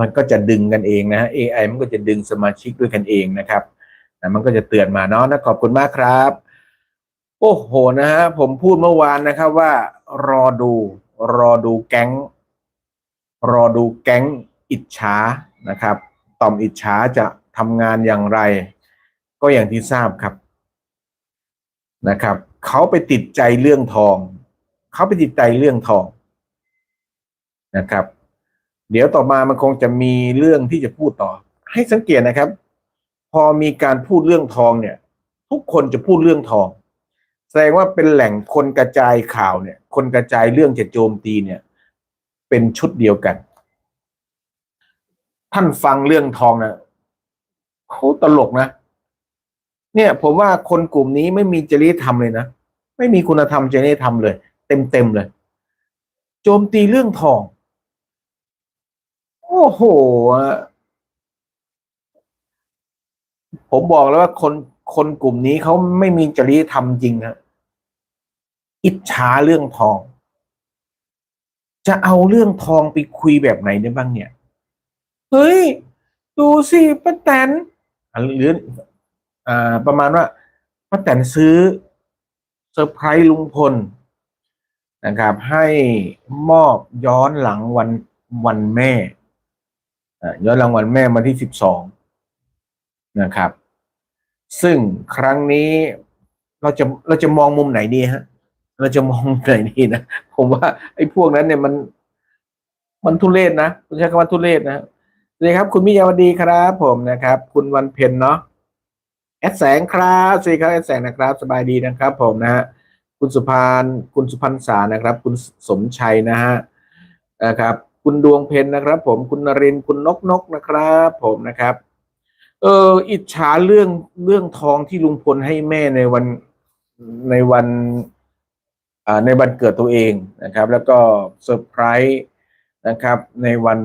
มันก็จะดึงกันเองนะฮะ AI มันก็จะดึงสมาชิกด้วยกันเองนะครับนะมันก็จะเตือนมาเนาะนะขอบคุณมากครับ โอ้โหนะฮะผมพูดเมื่อวานนะครับว่า รอดู รอดูแก๊ง รอดูแก๊งอิจฉานะครับ ต่อมอิจฉาจะทำงานอย่างไร ก็อย่างที่ทราบครับนะครับเขาไปติดใจเรื่องทอง เขาไปติดใจเรื่องทองนะครับ เดี๋ยวต่อมามันคงจะมีเรื่องที่จะพูดต่อ ให้สังเกตนะครับ พอมีการพูดเรื่องทองเนี่ย ทุกคนจะพูดเรื่องทอง แสดงว่าเป็นแหล่งคนกระจายข่าวเนี่ย คนกระจายเรื่องจะโจมตีเนี่ย เป็นชุดเดียวกัน ท่านฟังเรื่องทองนะเขาตลกนะ เนี่ย ผมว่าคนกลุ่มนี้ไม่มีจริยธรรมเลยนะไม่มีคุณธรรมจริยธรรมเลย เต็มเต็มๆเลย โจมตีเรื่องทอง อ้โห ผมบอกแล้วว่าคนคนกลุ่มนี้เขาไม่มีจริยธรรมจริงนะอิจฉาเรื่องทอง จะเอาเรื่องทองไปคุยแบบไหนได้บ้างเนี่ย เฮ้ย ดูสิป้าแตนอะหรืออ่าประมาณว่าป้าแตนซื้อเซอร์ไพรส์ลุงพลนะครับ ให้มอบย้อนหลังวันวันแม่ ย้อนหลังวันแม่มาที่สิบสองนะครับ ซึ่งครั้งนี้เราจะเราจะมองมุมไหนดีฮะ เราจะมองไหนดีนะ ผมว่าไอ้พวกนั้นเนี่ยมัน มันทุเรศนะคุณใช้คำว่าทุเรศนะสวัสดีครับ คุณมิยาวดีครับผมนะครับ คุณวันเพ็ญเนาะแอดแสงครับสวัสดีครับแอดแสงนะครับ สบายดีนะครับ ผมนะฮะคุณสุพานคุณสุพรรณษานะครับ คุณสมชัยนะฮะนะครับ คุณดวงเพ็ญนะครับ ผมคุณนรินคุณนกนกนะครับ ผมนะครับ เอออิจฉาเรื่องเรื่องทองที่ลุงพลให้แม่ในวันในวันอ่าในวันเกิดตัวเองนะครับ แล้วก็เซอร์ไพรส์นะครับ ในวัน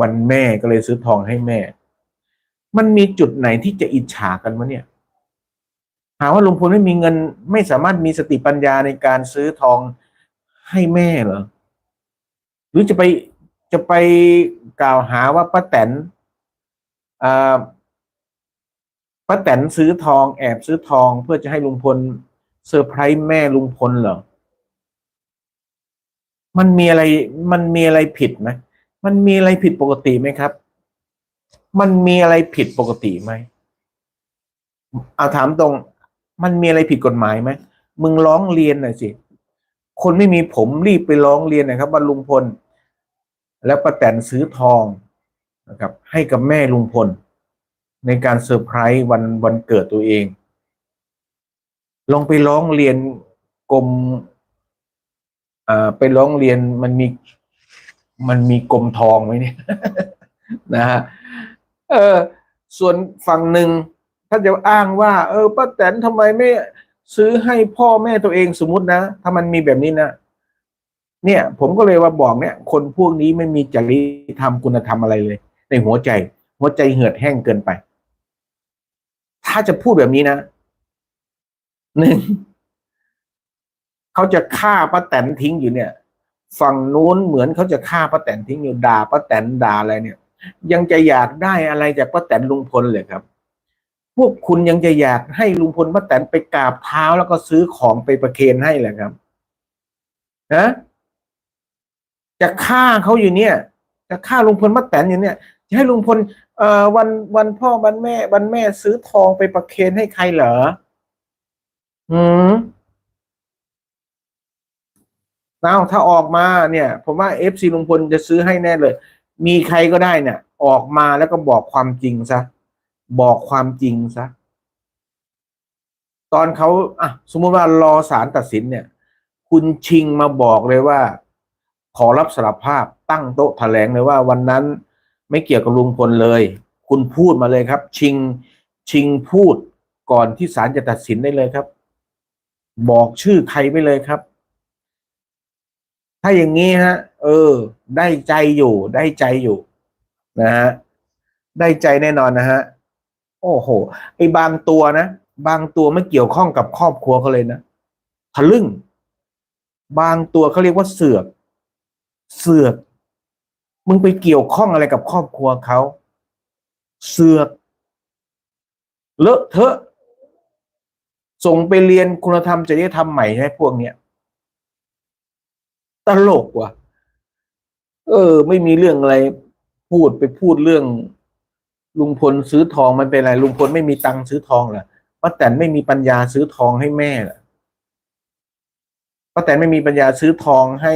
วันแม่ก็เลยซื้อทองให้แม่ มันมีจุดไหนที่จะอิจฉากันวะเนี่ย หาว่าลุงพลไม่มีเงิน ไม่สามารถมีสติปัญญาในการซื้อทองให้แม่เหรอ รือจะไปจะไปกล่าวหาว่าป้าแตนป้าแตนซื้อทองแอบซื้อทองเพื่อจะให้ลุงพลเซอร์ไพรส์แม่ลุงพลเหรอ มันมีอะไร มันมีอะไรผิดไหมมันมีอะไรผิดปกติไหมครับ มันมีอะไรผิดปกติไหมเอาถามตรง มันมีอะไรผิดกฎหมายไหมมึงร้องเรียนหน่อยสิ คนไม่มีผมรีบไปร้องเรียนหนะครับว่าลุงพล แล้วป้าแตนซื้อทองนะครับ ให้กับแม่ลุงพล ในการเซอร์ไพรส์วันวันเกิดตัวเอง ลองไปร้องเรียนกรมอ่าไปร้องเรียนมันมีมันมีกรมทองไหมเนี่ยนะฮะเออส่วนฝั่งหนึ่งถ้าจะอ้างว่า เออป้าแตนทำไมไม่ซื้อให้พ่อแม่ตัวเองสมมตินะ ถ้ามันมีแบบนี้นะ เนี่ย ผมก็เลยว่าบอกเนี่ย คนพวกนี้ไม่มีจริยธรรมคุณธรรมอะไรเลย ในหัวใจ หัวใจเหือดแห้งเกินไป ถ้าจะพูดแบบนี้นะหนึ่งเขาจะฆ่าป้าแตนทิ้งอยู่เนี่ย ฝั่งนู้นเหมือนเขาจะฆ่าป้าแตนทิ้งอยู่ด่าป้าแตนด่าอะไรเนี่ย ยังจะอยากได้อะไรจากป้าแตนลุงพลเลยครับ พวกคุณยังจะอยากให้ลุงพลป้าแตนไปกราบเท้าแล้วก็ซื้อของไปประเคนให้แหละครับนะ จะฆ่าเขาอยู่เนี่ย จะฆ่าลุงพลป้าแตนอยู่เนี่ย จะให้ลุงพลเอ่อวันวันพ่อวันแม่วันแม่ซื้อทองไปประเคนให้ใครเหรอหืมเอาถ้าออกมาเนี่ย ผมว่าเอฟซีลุงพลจะซื้อให้แน่เลย มีใครก็ได้เนี่ย ออกมาแล้วก็บอกความจริงซะบอกความจริงซะตอนเขาอะ สมมติว่ารอศาลตัดสินเนี่ย คุณชิงมาบอกเลยว่า ขอรับสารภาพตั้งโต๊ะแถลงเลยว่าวันนั้นไม่เกี่ยวกับลุงพลเลย คุณพูดมาเลยครับ ชิงชิงพูดก่อนที่ศาลจะตัดสินได้เลยครับ บอกชื่อใครไปเลยครับ ถ้าอย่างนี้ฮะ เออ ได้ใจอยู่ ได้ใจอยู่นะฮะได้ใจแน่นอนนะฮะโอ้โหไอ้บางตัวนะบางตัวไม่เกี่ยวข้องกับครอบครัวเขาเลยนะทะลึ่ง บางตัวเขาเรียกว่าเสือก เสือก มึงไปเกี่ยวข้องอะไรกับครอบครัวเขาเสือก เลอะเทอะ ส่งไปเรียนคุณธรรมจริยธรรมใหม่ใช่ไหมพวกเนี้ยตลกว่ะ เออ ไม่มีเรื่องอะไร พูดไปพูดเรื่อง ลุงพลซื้อทองมันเป็นอะไรลุงพลไม่มีตังค์ซื้อทองเหรอป้าแตนไม่มีปัญญาซื้อทองให้แม่เหรอป้าแตนไม่มีปัญญาซื้อทองให้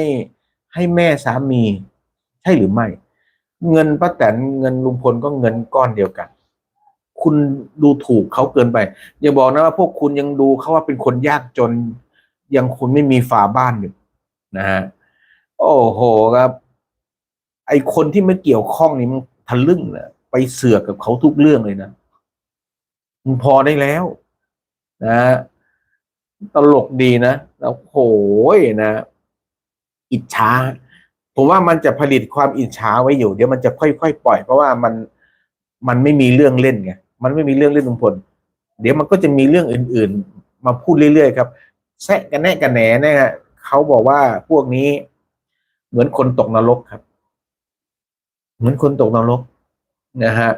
ให้แม่สามี ใช่หรือไม่ เงินป้าแตนเงินลุงพลก็เงินก้อนเดียวกัน คุณดูถูกเขาเกินไป อย่าบอกนะว่าพวกคุณยังดูเขาว่าเป็นคนยากจน ยังคุณไม่มีฝาบ้านอยู่นะฮะโอ้โหครับ ไอคนที่ไม่เกี่ยวข้องนี่มันทะลึ่งนะไปเสือกกับเขาทุกเรื่องเลยนะมันพอได้แล้ว นะฮะตลกดีนะแล้วโหยนะ อิจฉาผมว่ามันจะผลิตความอิจฉาไว้อยู่ เดี๋ยวมันจะค่อยๆปล่อย เพราะว่ามันมันไม่มีเรื่องเล่นไงมันไม่มีเรื่องเล่นลุงพลเดี๋ยวมันก็จะมีเรื่องอื่น ๆ มาพูดเรื่อย ๆ ครับแซะกันแน่กันแหนนะฮะเขาบอกว่าพวกนี้เหมือนคนตกนรกครับ เหมือนคนตกนรกนะฮะ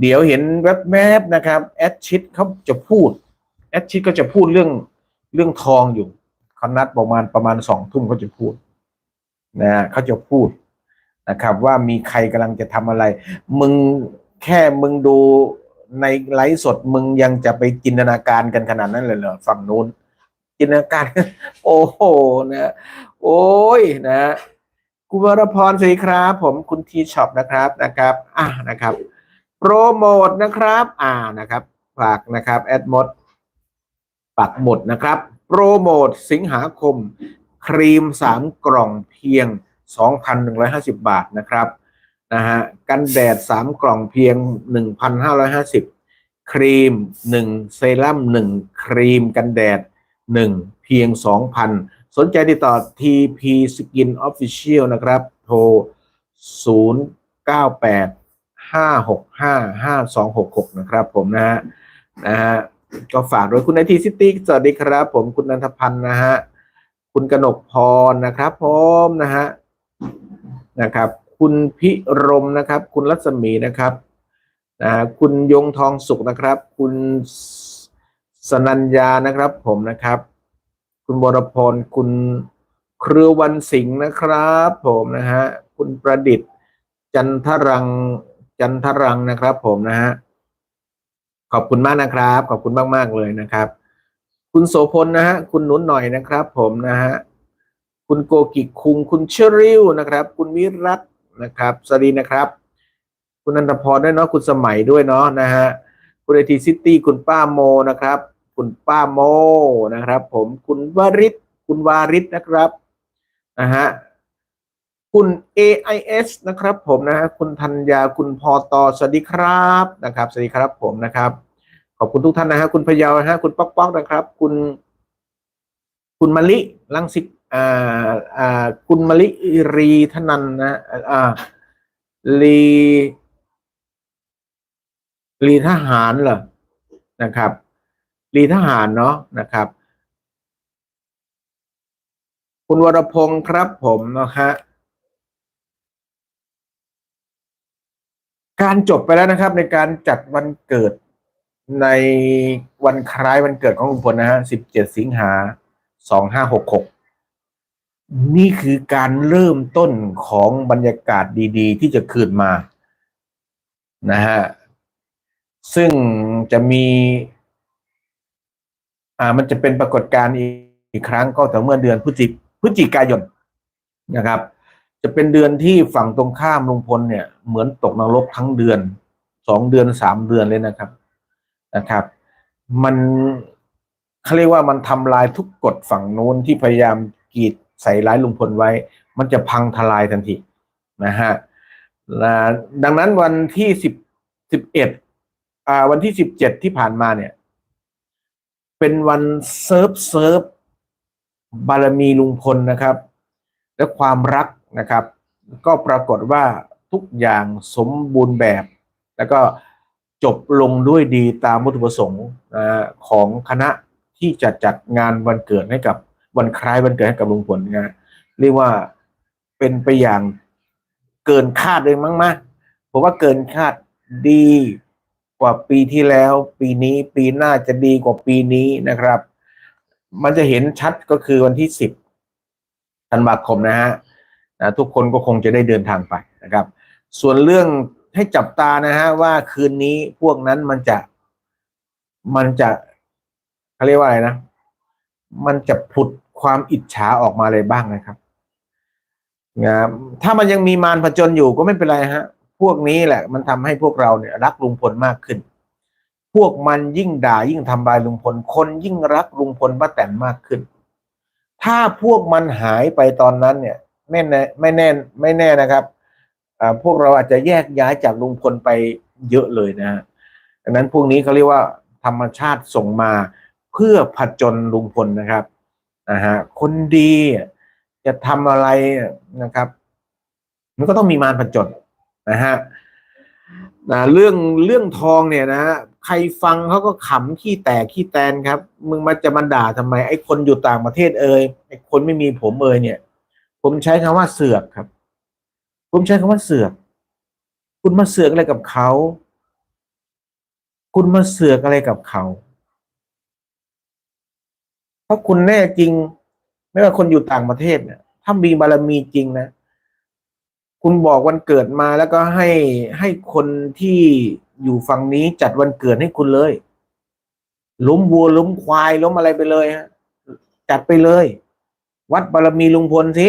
เดี๋ยวเห็นแวบๆนะครับแอดชิดเขาจะพูดแอดชิดก็จะพูดเรื่องเรื่องทองอยู่เขานัดประมาณประมาณสองทุ่มเขาจะพูด นะฮะเขาจะพูดนะครับ ว่ามีใครกำลังจะทำอะไร มึงแค่มึงดูในไลฟ์สดมึงยังจะไปจินตนาการกันขนาดนั้นเลยเหรอฝั่งนู้น จินตนาการ โอ้โหนะโอ้ยนะคุณวรพรสวัสดีครับ ผมคุณทีช็อปนะครับนะครับ อะนะครับ โปรโมทนะครับ อ่านะครับฝากนะครับแอดมดปักหมดนะครับ โปรโมทสิงหาคม ครีมสามกล่องเพียง 2,150 บาทนะครับนะฮะกันแดดสามกล่องเพียง 1,550 ครีม 1 เซรั่ม1 ครีมกันแดด 1 เพียง 2,000 สนใจติดต่อ TP Skin Official นะครับ โทร 098 565 5266 นะครับผมนะฮะนะฮะก็ฝากโดยคุณไอทีซิตี้สวัสดีครับผมคุณนันทพันธ์นะฮะ คุณกนกพรนะครับผมนะฮะนะครับ คุณพิรมนะครับ คุณรัศมีนะครับนะฮะคุณยงทองสุขนะครับ คุณสนัญญานะครับ ผมนะครับ คุณบรพรคุณเครือวันสิงห์นะครับ ผมนะฮะคุณประดิษฐ์จันทรังจันทรังนะครับ ผมนะฮะขอบคุณมากนะครับ ขอบคุณมาก ๆ เลยนะครับ คุณโสพลนะฮะ คุณหนุนหน่อยนะครับ ผมนะฮะ คุณโกกิคุง คุณเชอริวนะครับ คุณวิรัตนะครับ สวัสดีนะครับ คุณนันทพรด้วยเนาะ คุณสมัยด้วยเนาะนะฮะ คุณไอทีซิตี้ คุณป้าโมนะครับ คุณป้าโมนะครับ ผม คุณวริศคุณวาริศนะครับนะฮะคุณ AIS นะครับผมนะฮะคุณธัญญาคุณพอตอสวัสดีครับนะครับ สวัสดีครับผมนะครับ ขอบคุณทุกท่านนะฮะคุณพยาวนะฮะคุณป๊อกป๊อกนะครับ คุณ คุณมะลิลังสิตอ่าอ่าคุณมะลิรีธนันนะอ่าลีลีทหารเหรอนะครับลีทหารเนาะนะครับ คุณวรพงศ์ครับผมนะฮะการจบไปแล้วนะครับในการจัดวันเกิด ในวันคล้ายวันเกิดของลุงพลนะฮะ17สิงหา2566นี่คือการเริ่มต้นของบรรยากาศดีๆ ที่จะคืนมานะฮะ ซึ่งจะมี อ่า มันจะเป็นปรากฏการณ์อีกครั้งก็แต่อเมื่อเดือนพฤศจิพฤศจิกายนนะครับ จะเป็นเดือนที่ฝั่งตรงข้ามลุงพลเนี่ย เหมือนตกนรกทั้งเดือน สองเดือนสามเดือนเลยนะครับ นะครับ มันเขาเรียกว่ามันทำลายทุกกฎฝั่งนู้นที่พยายามกีดใส่ร้ายลุงพลไว้ มันจะพังทลายทันทีนะฮะดังนั้นวันที่สิบสิบเอ็ดวันที่สิบเจ็ดที่ผ่านมาเนี่ย เป็นวันเซิร์ฟเซิร์ฟบารมีลุงพลนะครับ และความรักนะครับ ก็ปรากฏว่าทุกอย่างสมบูรณ์แบบ แล้วก็ จบลงด้วยดีตามวัตถุประสงค์ของคณะที่จะจัดงานวันเกิดให้กับวันคล้ายวันเกิดให้กับลุงพลนะเรียกว่าเป็นไปอย่างเกินคาดเลยมั้งมะผมว่าเกินคาดดีกว่าปีที่แล้ว ปีนี้ปีหน้าจะดีกว่าปีนี้นะครับ มันจะเห็นชัดก็คือวันที่สิบธันวาคมนะฮะนะทุกคนก็คงจะได้เดินทางไปนะครับ ส่วนเรื่อง ให้จับตานะฮะว่าคืนนี้พวกนั้นมันจะ มันจะเขาเรียกว่าอะไรนะ มันจะผุดความอิจฉาออกมาอะไรบ้างนะครับนะถ้ามันยังมีมารผจญอยู่ก็ไม่เป็นไรฮะ พวกนี้แหละ มันทำให้พวกเราเนี่ย รักลุงพลมากขึ้น พวกมันยิ่งด่ายิ่งทำลายลุงพล คนยิ่งรักลุงพลป้าแตนมากขึ้น ถ้าพวกมันหายไปตอนนั้นเนี่ย ไม่แน่ไม่แน่ไม่แน่นะครับ พวกเราอาจจะแยกย้ายจากลุงพลไปเยอะเลยนะฮะดังนั้นพวกนี้เขาเรียกว่าธรรมชาติส่งมาเพื่อผจญลุงพลนะครับนะฮะคนดีจะทำอะไรนะครับ มันก็ต้องมีมารผจญนะฮะนะเรื่องเรื่องทองเนี่ยนะใครฟังเขาก็ขำขี้แตกขี้แตนครับ มึงมาจะมาด่าทำไมไอ้คนอยู่ต่างประเทศเอ่ยไอ้คนไม่มีผมเอ่ยเนี่ย ผมใช้คำว่าเสือกครับ ผมใช้คำว่าเสือก คุณมาเสือกอะไรกับเขา คุณมาเสือกอะไรกับเขาเพราะคุณแน่จริง ไม่ว่าคนอยู่ต่างประเทศเนี่ย ถ้ามีบารมีจริงนะ คุณบอกวันเกิดมาแล้วก็ให้ให้คนที่อยู่ฝั่งนี้จัดวันเกิดให้คุณเลย ล้มวัวล้มควายล้มอะไรไปเลยฮะจัดไปเลย วัดบารมีลุงพลสิ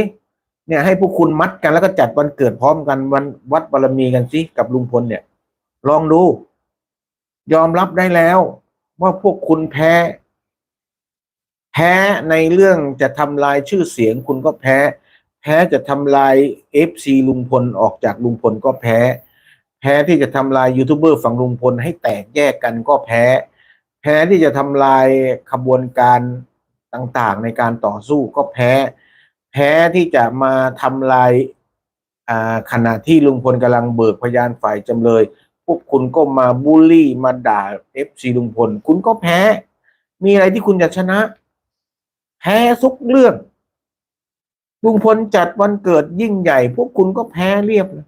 เนี่ยให้พวกคุณมัดกันแล้วก็จัดวันเกิดพร้อมกันวันวัดบารมีกันสิกับลุงพลเนี่ย ลองดู ยอมรับได้แล้ว ว่าพวกคุณแพ้ แพ้ในเรื่องจะทำลายชื่อเสียงคุณก็แพ้ แพ้จะทำลายเอฟซีลุงพลออกจากลุงพลก็แพ้ แพ้ที่จะทำลายยูทูบเบอร์ฝั่งลุงพลให้แตกแยกกันก็แพ้ แพ้ที่จะทำลายขบวนการต่างๆ ในการต่อสู้ก็แพ้ แพ้ที่จะมาทำลายอ่าขณะที่ลุงพลกำลังเบิกพยานฝ่ายจำเลย พวกคุณก็มาบูลลี่มาด่าเอฟซีลุงพล คุณก็แพ้ มีอะไรที่คุณจะชนะ แพ้ทุกเรื่อง ลุงพลจัดวันเกิดยิ่งใหญ่ พวกคุณก็แพ้เรียบเลย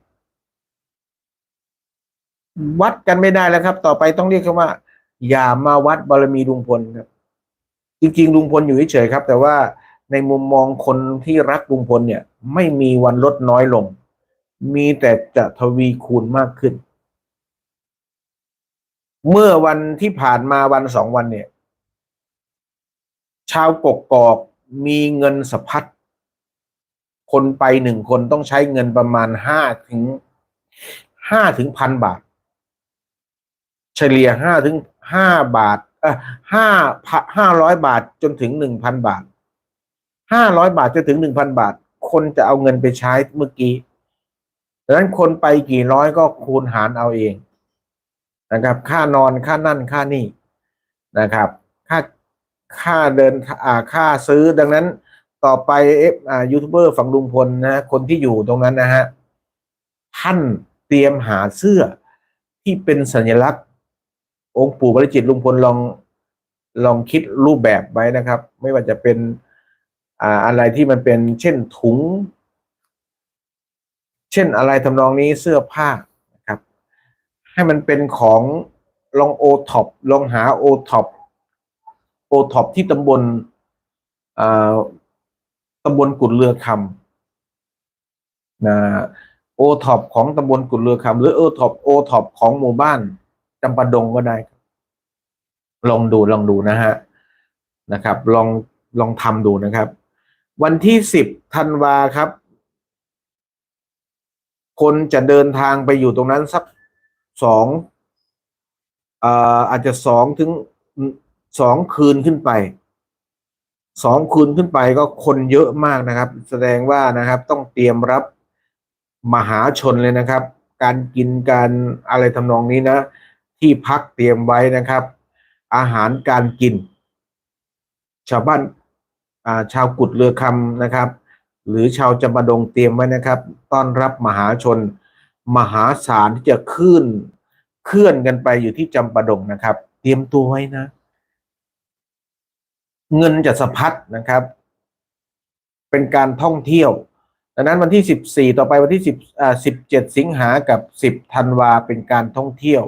วัดกันไม่ได้แล้วครับ ต่อไปต้องเรียกคำว่า อย่ามาวัดบารมีลุงพลครับ จริง ๆ ลุงพลอยู่เฉยๆครับ แต่ว่า ในมุมมองคนที่รักลุงพลเนี่ย ไม่มีวันลดน้อยลง มีแต่จะทวีคูณมากขึ้น เมื่อวันที่ผ่านมาวันสองวันเนี่ย ชาวกกอกมีเงินสะพัดคนไปหนึ่งคนต้องใช้เงินประมาณห้าถึงห้าถึงพันบาท เฉลี่ยห้าถึงห้าบาทเออห้าห้าร้อยบาทจนถึงหนึ่งพันบาท ห้าร้อยบาทจนถึงหนึ่งพันบาท คนจะเอาเงินไปใช้เมื่อกี้ดังนั้นคนไปกี่ร้อยก็คูณหารเอาเองนะครับ ค่านอนค่านั่นค่านี่นะครับ ค่าค่าเดินอ่าค่าซื้อดังนั้นต่อไปเอฟอ่ายูทูบเบอร์ฝั่งลุงพลนะคนที่อยู่ตรงนั้นนะฮะท่านเตรียมหาเสื้อที่เป็นสัญลักษณ์ องค์ปู่บริจิตลุงพลลองลองคิดรูปแบบไว้นะครับ ไม่ว่าจะเป็น อ่าอะไรที่มันเป็นเช่นถุง เช่นอะไรทำนองนี้เสื้อผ้านะครับ ให้มันเป็นของลองโอท็อปลองหาโอท็อปโอท็อปที่ตำบลอ่าตำบลกุดเรือคำนะโอท็อปของตำบลกุดเรือคำหรือโอท็อปโอท็อปของหมู่บ้านจำปาดงก็ได้ ลองดูลองดูนะฮะนะครับ ลองลองทำดูนะครับ วันที่สิบธันวาครับ คนจะเดินทางไปอยู่ตรงนั้นสักสองอาจจะสองถึงสองคืนขึ้นไปสองคืนขึ้นไปก็คนเยอะมากนะครับ แสดงว่านะครับต้องเตรียมรับมหาชนเลยนะครับ การกินการอะไรทำนองนี้นะ ที่พักเตรียมไว้นะครับ อาหารการกิน ชาวบ้าน ชาวกุดเรือคำนะครับ หรือชาวจำปาดงเตรียมไว้นะครับ ต้อนรับมหาชน มหาศาลที่จะขึ้นเคลื่อนกันไปอยู่ที่จำปาดงนะครับ เตรียมตัวไว้นะ เงินจะสะพัดนะครับ เป็นการท่องเที่ยวดังนั้นวันที่สิบสี่ต่อไปวันที่สิบอ่าสิบเจ็ดสิงหากับสิบธันวาเป็นการท่องเที่ยว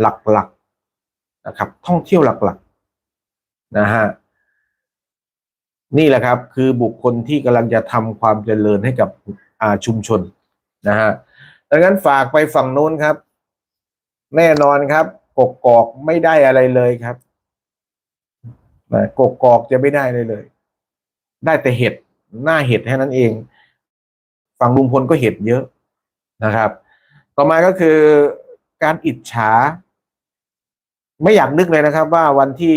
หลักๆนะครับ ท่องเที่ยวหลักๆนะฮะ นี่แหละครับคือบุคคลที่กำลังจะทำความเจริญให้กับอาชุมชนนะฮะดังนั้นฝากไปฝั่งโน้นครับ แน่นอนครับ กกกอกไม่ได้อะไรเลยครับนะกกกอกจะไม่ได้เลยเลย ได้แต่เห็ดหน้าเห็ดแค่นั้นเอง ฝั่งลุงพลก็เห็ดเยอะนะครับ ต่อมาก็คือการอิจฉา ไม่อยากนึกเลยนะครับ ว่าวันที่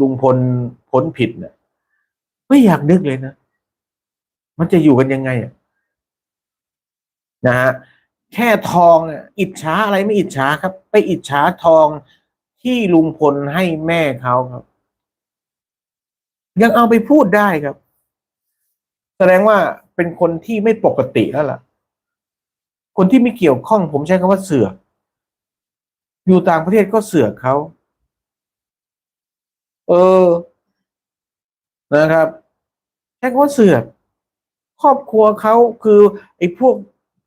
ลุงพลพ้นผิดเนี่ย ไม่อยากนึกเลยนะ มันจะอยู่กันยังไงอะนะฮะแค่ทองอะอิจฉาอะไรไม่อิจฉาครับ ไปอิจฉาทองที่ลุงพลให้แม่เขาครับ ยังเอาไปพูดได้ครับ แสดงว่าเป็นคนที่ไม่ปกติแล้วล่ะ คนที่ไม่เกี่ยวข้องผมใช้คำว่าเสือกอยู่ต่างประเทศก็เสือกเขา เออ นะครับ ช้คำว่าเสือกครอบครัวเขาคือ ไอ้พวก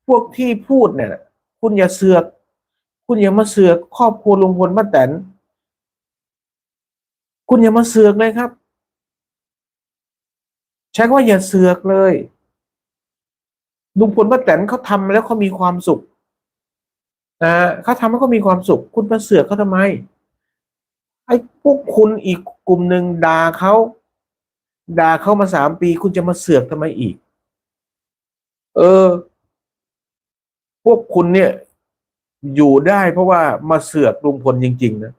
พวกที่พูดเนี่ย คุณอย่าเสือก คุณอย่ามาเสือก ครอบครัวลุงพลป้าแตนคุณอย่ามาเสือกเลยครับ ใช้คำว่าอย่าเสือกเลยลุงพลป้าแตนเขาทำแล้วเขามีความสุขนะเขาทำแล้วเขามีความสุข คุณมาเสือกเขาทำไม ไอ้พวกคุณอีกกลุ่มหนึ่งด่าเขา ด่าเขามาสามปีคุณจะมาเสือกทำไมอีก เออ พวกคุณเนี่ย อยู่ได้เพราะว่ามาเสือกลุงพลจริง ๆ นะ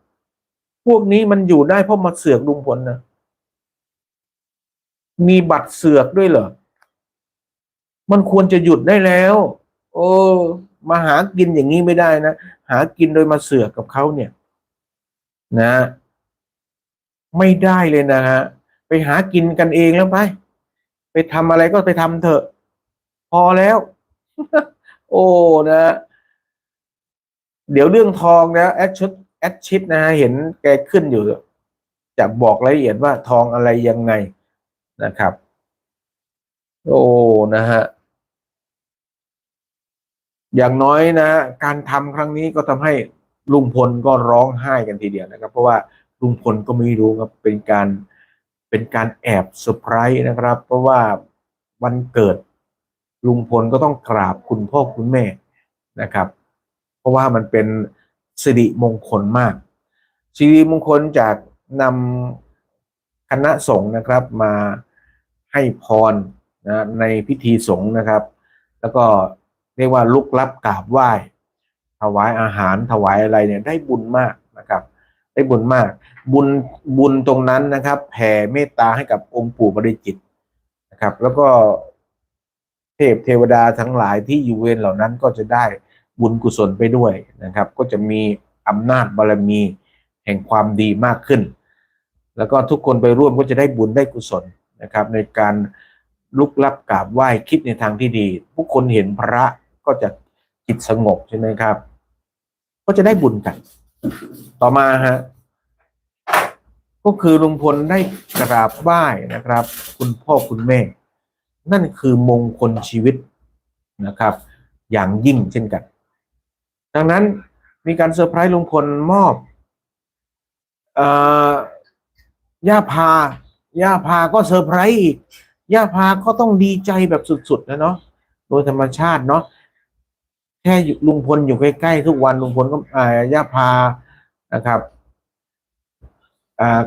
พวกนี้มันอยู่ได้เพราะมาเสือกลุงพลนะมีบัตรเสือกด้วยเหรอ มันควรจะหยุดได้แล้ว โอ้มาหากินอย่างนี้ไม่ได้นะ หากินโดยมาเสือกกับเขาเนี่ย นะ ไม่ได้เลยนะฮะ ไปหากินกันเองแล้วไป ไปทำอะไรก็ไปทำเถอะ พอแล้ว โอ้นะ เดี๋ยวเรื่องทองนะแอดชุดแอดชิดนะฮะเห็นแกขึ้นอยู่ จะบอกรายละเอียดว่าทองอะไรยังไงนะครับ โอ้นะฮะอย่างน้อยนะ การทำครั้งนี้ก็ทำให้ลุงพลก็ร้องไห้กันทีเดียวนะครับ เพราะว่าลุงพลก็ไม่รู้ครับเป็นการ เป็นการแอบเซอร์ไพรส์นะครับ เพราะว่าวันเกิดลุงพลก็ต้องกราบคุณพ่อคุณแม่นะครับ เพราะว่ามันเป็นสิริมงคลมาก สิริมงคลจากนำคณะสงฆ์นะครับมาให้พรนะในพิธีสงฆ์นะครับ แล้วก็เรียกว่าลุกลับกราบไหว้ ถวายอาหารถวายอะไรเนี่ยได้บุญมากนะครับ ได้บุญมาก บุญบุญตรงนั้นนะครับแผ่เมตตาให้กับองค์ปู่บริจิตนะครับ แล้วก็เทพเทวดาทั้งหลายที่อยู่เวรเหล่านั้นก็จะได้บุญกุศลไปด้วยนะครับ ก็จะมีอำนาจบารมีแห่งความดีมากขึ้น แล้วก็ทุกคนไปร่วมก็จะได้บุญได้กุศลนะครับ ในการลุกลับกราบไหว้คิดในทางที่ดีผู้คนเห็นพระก็จะจิตสงบใช่ไหมครับ ก็จะได้บุญกัน ต่อมาฮะก็คือลุงพลได้กราบไหว้นะครับ คุณพ่อคุณแม่ นั่นคือมงคลชีวิตนะครับ อย่างยิ่งเช่นกัน ดังนั้นมีการเซอร์ไพรส์ลุงพลมอบอย่าพาย่าพาก็เซอร์ไพรส์อีกย่าพาก็ต้องดีใจแบบสุดๆนะเนาะโดยธรรมชาติเนาะ ค่ลุงพลอยู่ใกล้ๆทุกวันลุงพลก็อ่าย่าพานะครับอ่า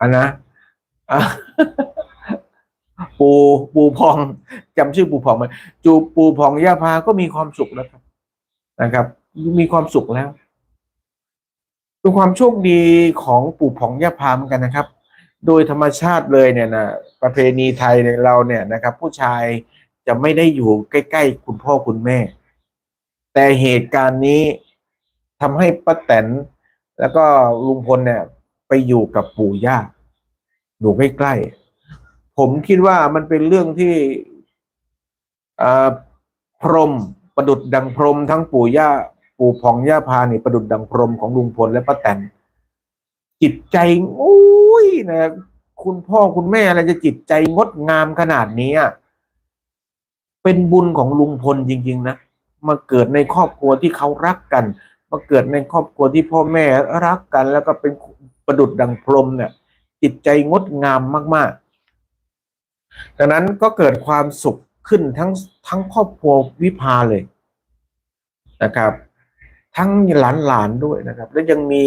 อันนะอ่าปูปูพองจำชื่อปูพองไหมจูปูพองย่าพาก็มีความสุขแล้วครับ นะครับ มีความสุขแล้วเป็นความโชคดีของปู่พองย่าพาเหมือนกันนะครับ โดยธรรมชาติเลยเนี่ยนะประเพณีไทยในเราเนี่ยนะครับ ผู้ชาย จะไม่ได้อยู่ใกล้ๆคุณพ่อคุณแม่ แต่เหตุการณ์นี้ทำให้ป้าแตนแล้วก็ลุงพลเนี่ย ไปอยู่กับปู่ย่าอยู่ใกล้ๆผมคิดว่ามันเป็นเรื่องที่อพรมประดุดดังพรมทั้งปู่ย่าปู่พองย่าพานี่ประดุดดังพรมของลุงพลและป้าแตนจิตใจโอ้ยนะคุณพ่อคุณแม่อะไรจะจิตใจงดงามขนาดนี้อะ เป็นบุญของลุงพลจริง ๆ นะ มาเกิดในครอบครัวที่เขารักกัน มาเกิดในครอบครัวที่พ่อแม่รักกัน แล้วก็เป็นประดุดดังพรมเนี่ย จิตใจงดงามมากๆดังนั้นก็เกิดความสุขขึ้นทั้งทั้งครอบครัววิภาเลยนะครับ ทั้งหลานๆด้วยนะครับ แล้วยังมี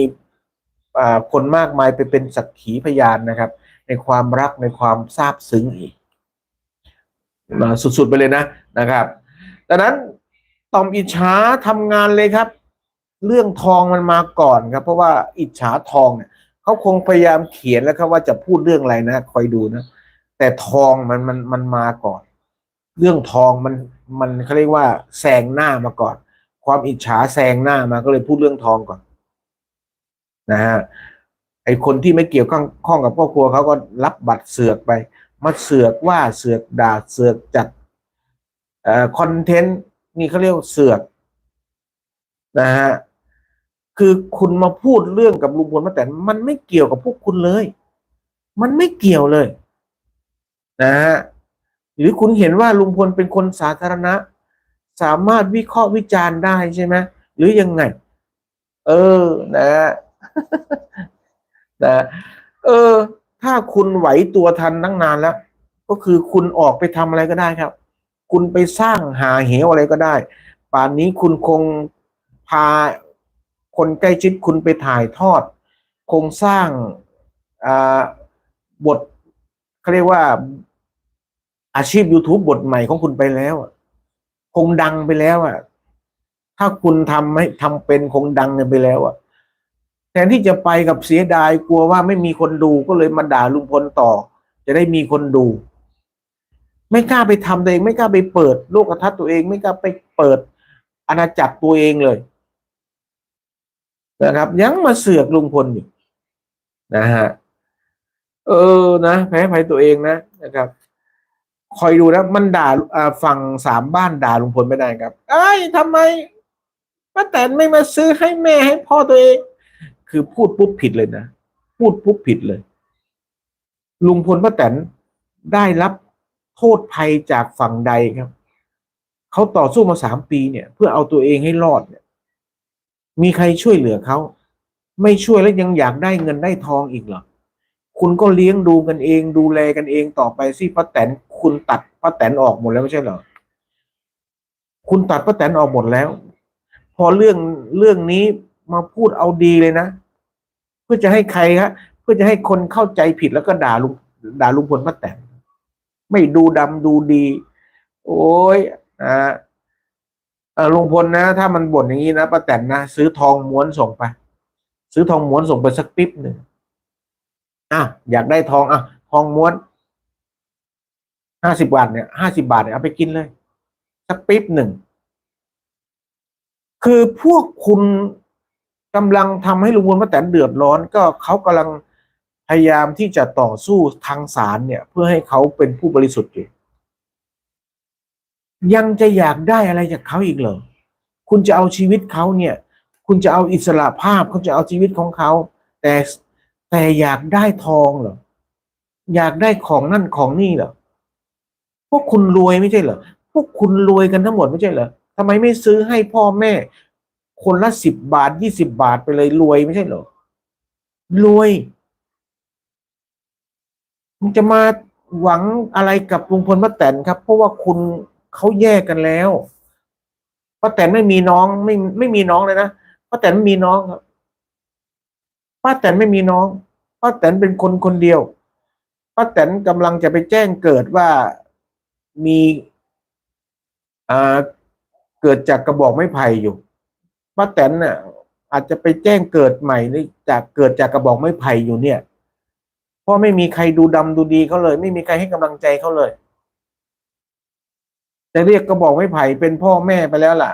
คนมากมายไปเป็นสักขีพยานนะครับ ในความรักในความซาบซึ้งอีก สุดๆไปเลยนะนะครับดังนั้นต่อมอิจฉาทำงานเลยครับ เรื่องทองมันมาก่อนครับ เพราะว่าอิจฉาทองเนี่ยเขาคงพยายามเขียนแล้วครับว่าจะพูดเรื่องอะไรนะคอยดูนะแต่ทองมันมันมันมาก่อน เรื่องทองมันมันเขาเรียกว่าแซงหน้ามาก่อน ความอิจฉาแซงหน้ามาก็เลยพูดเรื่องทองก่อนนะฮะไอคนที่ไม่เกี่ยวข้องข้องกับครอบครัวเขาก็รับบัตรเสือกไป มาเสือกว่าเสือกด่าเสือกจัดเอ่อคอนเทนต์นี่เขาเรียกว่าเสือกนะฮะคือคุณมาพูดเรื่องกับลุงพลป้าแตนมันไม่เกี่ยวกับพวกคุณเลย มันไม่เกี่ยวเลยนะฮะหรือคุณเห็นว่าลุงพลเป็นคนสาธารณะ สามารถวิเคราะห์วิจารณ์ได้ใช่ไหมหรือยังไง เออนะนะเออ ถ้าคุณไหวตัวทันตั้งนานแล้ว ก็คือคุณออกไปทำอะไรก็ได้ครับ คุณไปสร้างหาเหวอะไรก็ได้ ป่านนี้คุณคงพาคนใกล้ชิดคุณไปถ่ายทอด คงสร้างอ่าบทเขาเรียกว่าอาชีพ YouTube บทใหม่ของคุณไปแล้วคงดังไปแล้วอะ ถ้าคุณทำให้ทำเป็นคงดังไปแล้วอะ ทนที่จะไปกับเสียดายกลัวว่าไม่มีคนดูก็เลยมาด่าลุงพลต่อ จะได้มีคนดู ไม่กล้าไปทำตัวเอง ไม่กล้าไปเปิดโลกทัศน์ตัวเอง ไม่กล้าไปเปิดอาณาจักรตัวเองเลยนะครับ ยังมาเสือกลุงพลอยู่นะฮะเออนะแพ้ภัยตัวเองนะนะครับ คอยดูนะมันด่าฝั่งสามบ้านด่าลุงพลไม่ได้ครับไอ้ทำไมป้าแตนไม่มาซื้อให้แม่ให้พ่อตัวเอง คือพูดปุ๊บผิดเลยนะ พูดปุ๊บผิดเลย ลุงพลป้าแตนได้รับโทษภัยจากฝั่งใดครับ เขาต่อสู้มาสามปีเนี่ย เพื่อเอาตัวเองให้รอดเนี่ย มีใครช่วยเหลือเขาไม่ช่วยแล้วยังอยากได้เงินได้ทองอีกเหรอคุณก็เลี้ยงดูกันเอง ดูแลกันเองต่อไปสิป้าแตนคุณตัดป้าแตนออกหมดแล้วไม่ใช่เหรอคุณตัดป้าแตนออกหมดแล้ว พอเรื่องเรื่องนี้ มาพูดเอาดีเลยนะ เพื่อจะให้ใครฮะเพื่อจะให้คนเข้าใจผิดแล้วก็ด่าลุงด่าลุงพลป้าแตนไม่ดูดำดูดี โอ้ยอ่าลุงพลนะ ถ้ามันบ่นอย่างนี้นะป้าแตนนะซื้อทองม้วนส่งไป ซื้อทองม้วนส่งไปสักปิ๊บหนึ่งอะอยากได้ทองอะทองม้วนห้าสิบบาทเนี่ยห้าสิบาทเนี่ยเอาไปกินเลยสักปิ๊บหนึ่งคือพวกคุณ กำลังทำให้ลุงพลป้าแตนเดือดร้อน ก็เขากำลังพยายามที่จะต่อสู้ทางศาลเนี่ย เพื่อให้เขาเป็นผู้บริสุทธิ์อยู่ยังจะอยากได้อะไรจากเขาอีกเหรอ คุณจะเอาชีวิตเขาเนี่ย คุณจะเอาอิสระภาพเขาจะเอาชีวิตของเขา แต่แต่อยากได้ทองเหรอ อยากได้ของนั่นของนี่เหรอ พวกคุณรวยไม่ใช่เหรอ พวกคุณรวยกันทั้งหมดไม่ใช่เหรอทำไมไม่ซื้อให้พ่อแม่ คนละสิบบาทยี่สิบบาทไปเลยรวยไม่ใช่เหรอ รวยมึงจะมาหวังอะไรกับลุงพลป้าแตนครับ เพราะว่าคุณเขาแยกกันแล้วป้าแตนไม่มีน้องไม่ไม่มีน้องเลยนะป้าแตนไม่มีน้องครับป้าแตนไม่มีน้องป้าแตนเป็นคนคนเดียวป้าแตนกำลังจะไปแจ้งเกิดว่ามีอ่าเกิดจากกระบอกไม้ไผ่อยู่ ป้าแตนน่ะ อาจจะไปแจ้งเกิดใหม่นี่จากเกิดจากกระบอกไม้ไผ่อยู่เนี่ยเพราะไม่มีใครดูดำดูดีเขาเลย ไม่มีใครให้กำลังใจเขาเลย แต่เรียกกระบอกไม้ไผ่เป็นพ่อแม่ไปแล้วล่ะ